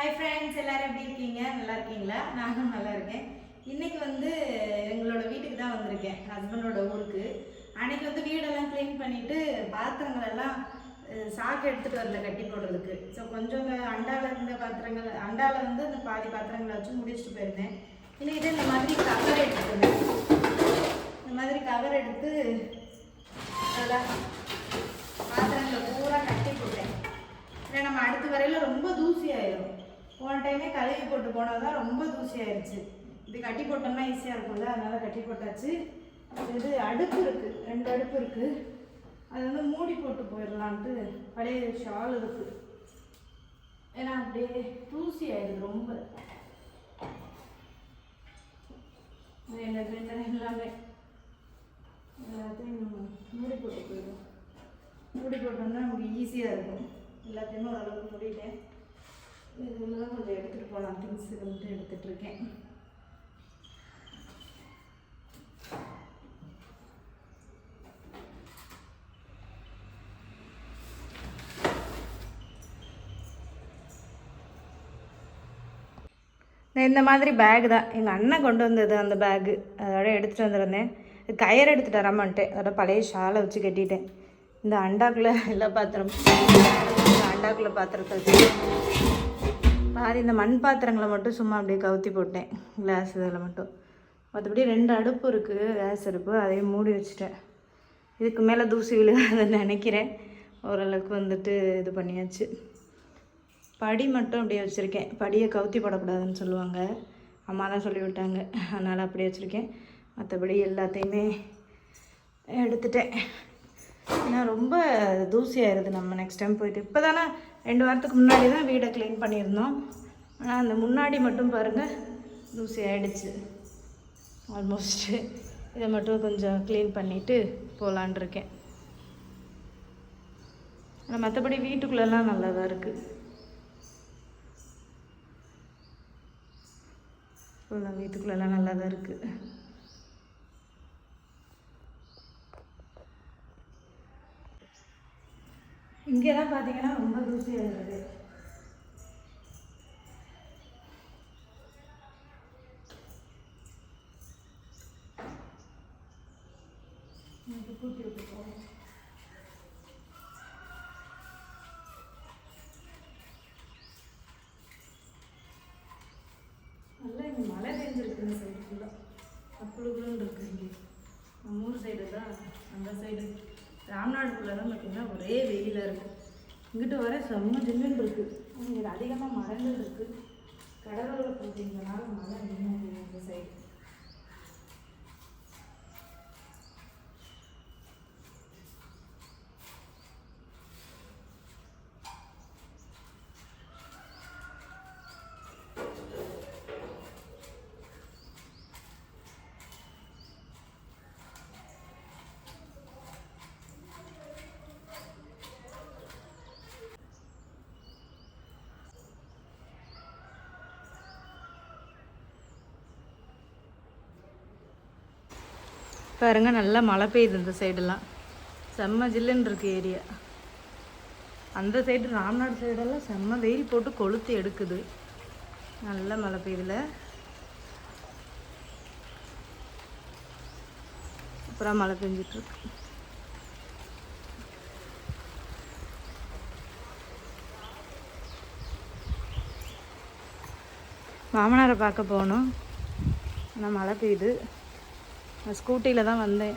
Hi friends எல்லாரும் எப்படி இருக்கீங்க? நல்லா இருக்கீங்களா? நானும் நல்லா இருக்கேன். இன்னைக்கு வந்து எங்களோட வீட்டுக்கு தான் வந்திருக்கேன். ஹஸ்பண்டோட ஊருக்கு. அன்னைக்கு வந்து வீடெல்லாம் க்ளீன் பண்ணிட்டு பாத்திரங்கள் எல்லாம் சாக்கு எடுத்துகிட்டு வரல கட்டி போடுறதுக்கு. ஸோ கொஞ்சம் அண்டாவில் இருந்த பாத்திரங்கள் அண்டால வந்து அந்த பாதி பாத்திரங்களை வச்சு முடிச்சுட்டு போயிருந்தேன். இன்னைக்கு இந்த மாதிரி கவர் எடுத்துருந்தேன் இந்த மாதிரி கவர் எடுத்து அதெல்லாம் பாத்திரங்களை பூரா கட்டி போட்டேன். ஏன்னா நம்ம அடுத்த வரையில ரொம்ப தூசி போன டைமே கழுவி போட்டு போனால் தான் ரொம்ப தூசி இது கட்டி போட்டோம்னா ஈஸியாக இருக்கும்ல அதனால் கட்டி போட்டாச்சு. இது அடுப்பு இருக்குது ரெண்டு அடுப்பு இருக்குது அது வந்து மூடி போட்டு போயிடலான்ட்டு பழைய ஷால் இருக்குது ஏன்னா அப்படியே தூசி ஆயிடுது ரொம்ப என்ன எல்லாமே. எல்லாத்தையும் மூடி போட்டு போயிடும் மூடி போட்டோம்னா நமக்கு ஈஸியாக இருக்கும். எல்லாத்தையுமே ஓரளவுக்கு மூடிட்டேன். இதெல்லாம் கொஞ்சம் எடுத்துகிட்டு போகலாம். திங்ஸ் வந்துட்டு எடுத்துகிட்டு இருக்கேன். நான் இந்த மாதிரி பேக் தான். எங்கள் அண்ணன் கொண்டு வந்தது அந்த பேகு அதோட எடுத்துகிட்டு வந்துருந்தேன். கயிறு எடுத்துகிட்டு வரமாட்டேன் அதோட பழைய ஷாலை வச்சு கட்டிட்டேன். இந்த அண்டாக்குள்ள எல்லா பாத்திரம் இந்த அண்டாக்குள்ள பாத்திரத்தை வச்சு பாரு இந்த மண் பாத்திரங்களை மட்டும் சும்மா அப்படியே கவுத்தி போட்டேன் கிளாஸ் இதில் மட்டும். மற்றபடி ரெண்டு அடுப்பு இருக்குது கேஸ் அடுப்பு அதையும் மூடி வச்சுட்டேன். இதுக்கு மேலே தூசி விழுகாதுன்னு நினைக்கிறேன். ஓரளவுக்கு வந்துட்டு இது பண்ணியாச்சு. படி மட்டும் அப்படியே வச்சுருக்கேன். படியை கவுத்தி போடக்கூடாதுன்னு சொல்லுவாங்க. அம்மா தான் சொல்லி விட்டாங்க. அதனால் அப்படியே வச்சுருக்கேன். மற்றபடி எல்லாத்தையுமே எடுத்துட்டேன். ஏன்னா ரொம்ப தூசி ஆயிடுது நம்ம நெக்ஸ்ட் டைம் போயிட்டு. இப்போ தானே ரெண்டு வாரத்துக்கு முன்னாடி தான் வீடை க்ளீன் பண்ணியிருந்தோம். ஆனால் அந்த முன்னாடி மட்டும் பாருங்கள் தூசி ஆகிடுச்சு ஆல்மோஸ்ட்டு இதை மட்டும் கொஞ்சம் க்ளீன் பண்ணிவிட்டு போகலான் இருக்கேன். ஆனால் மற்றபடி வீட்டுக்குள்ளெல்லாம் நல்லா தான் இருக்குது ஃபுல்லாக வீட்டுக்குள்ளெல்லாம் நல்லா தான் இருக்குது இங்கெல்லாம் பார்த்தீங்கன்னா ரொம்ப தூசியாக இருக்குது கூட்டி விட்டு போகிறேன் நல்லா இங்கே மழை பெஞ்சிருக்குன்னு சொல்லிட்டு தான் சைடு ஃபுல்லாக அப்புளுக்குள்ளுன்னு இருக்கு இங்கே நம்ம ஊர் சைடு தான் அந்த சைடு ராம்நாடுக்குள்ளே தான் பார்த்தீங்கன்னா ஒரே வெயிலாக இருக்கும் இங்கிட்டு வர செம்ம ஜில்லுன்னு இருக்குது இங்கே அதிகமாக மரங்கள் இருக்குது கடலோர பகுதிங்கனால மழை அதிகமாக பெய்யும் இந்த சைடு பாருங்க நல்லா மழை பெய்யுது இந்த சைடெல்லாம். செம்ம ஜில்லுன்னு இருக்கு ஏரியா. அந்த சைடு ராம்நாடு சைடெல்லாம் செம்ம வெயில் போட்டு கொளுத்து எடுக்குது. நல்ல மழை பெய்யுதுல. அப்புறம் மழை பெஞ்சிட்ருக்கு மாமனாரை பார்க்க போகணும். ஆனால் மழை பெய்யுது. நான் ஸ்கூட்டியில் தான் வந்தேன்.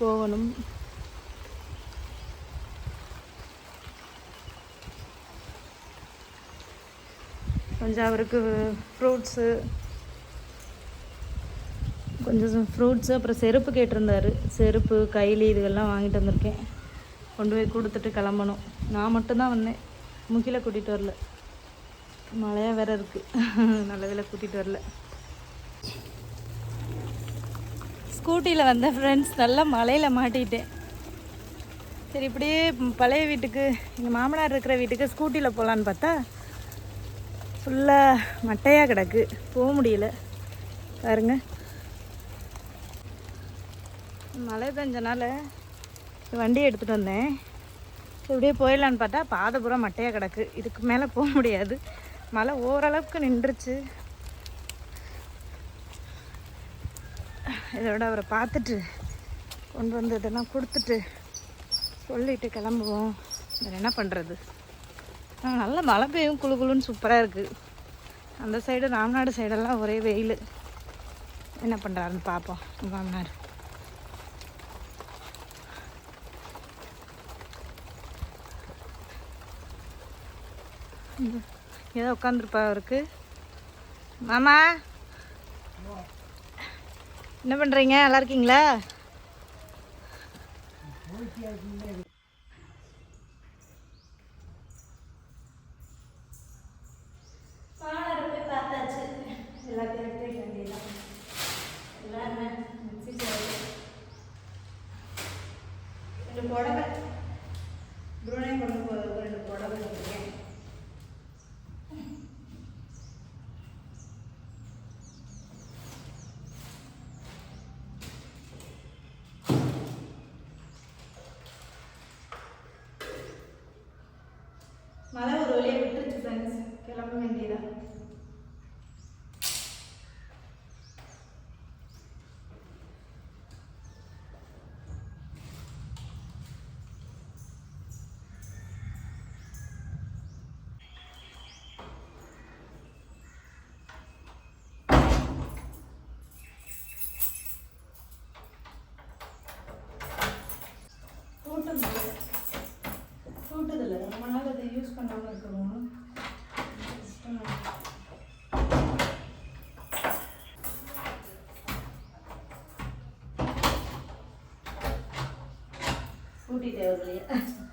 போகணும். கொஞ்சம் அவருக்கு ஃப்ரூட்ஸு கொஞ்சம் ஃப்ரூட்ஸு அப்புறம் செருப்பு கேட்டிருந்தாரு. செருப்பு கைலி இதுவெல்லாம் வாங்கிட்டு வந்திருக்கேன். கொண்டு போய் கொடுத்துட்டு கிளம்பணும். நான் மட்டும்தான் வந்தேன். முகில கூட்டிகிட்டு வரல. மழையாக வேற இருக்குது நல்ல வேலை கூட்டிகிட்டு வரல. ஸ்கூட்டியில் வந்த ஃப்ரெண்ட்ஸ் நல்லா மலையில் மாட்டிட்டேன் சரி இப்படியே பழைய வீட்டுக்கு எங்கள் மாமனார் இருக்கிற வீட்டுக்கு ஸ்கூட்டியில் போகலான்னு பார்த்தா ஃபுல்லாக மட்டையாக கிடக்கு. போக முடியல. பாருங்க. மழை பெஞ்சனால வண்டி எடுத்துகிட்டு வந்தேன். இப்படியே போயிடலான்னு பார்த்தா பாதை பூரா மட்டையாக கிடக்கு. இதுக்கு மேலே போக முடியாது. மழை ஓரளவுக்கு நின்றுச்சு. இதோட அவரை பார்த்துட்டு கொண்டு வந்து இதெல்லாம் கொடுத்துட்டு சொல்லிட்டு கிளம்புவோம். வேறு என்ன பண்ணுறது நல்ல மழை பெய்யும். குளு குளுன்னு சூப்பராக இருக்குது அந்த சைடு ராம்நாடு சைடெல்லாம் ஒரே வெயில். என்ன பண்ணுறாருன்னு பார்ப்போம். மாமனார் ஏதோ உட்காந்துருப்பா அவருக்கு. மாமா? என்ன பண்ணுறீங்க நல்லா இருக்கீங்களா? பாலரை போய் பார்த்தாச்சு எல்லாத்தையும் எடுத்து வைக்க வேண்டியதான் எல்லாரும் மிக்ஸி போடுறது ரெண்டு புடவை துருணையும் கொண்டு போகிறதுக்கு ரெண்டு புடவை இருக்கேன் மழை ஒரு வழியாக விட்டுருச்சு ஃப்ரெண்ட்ஸ் கிளம்ப வேண்டியதான் கூட்டம் கூட்டதில்லை ரொம்ப நாள் அதை யூஸ் பண்ணாமல் இருக்கிறோம் கூட்டி தேவையில்லையா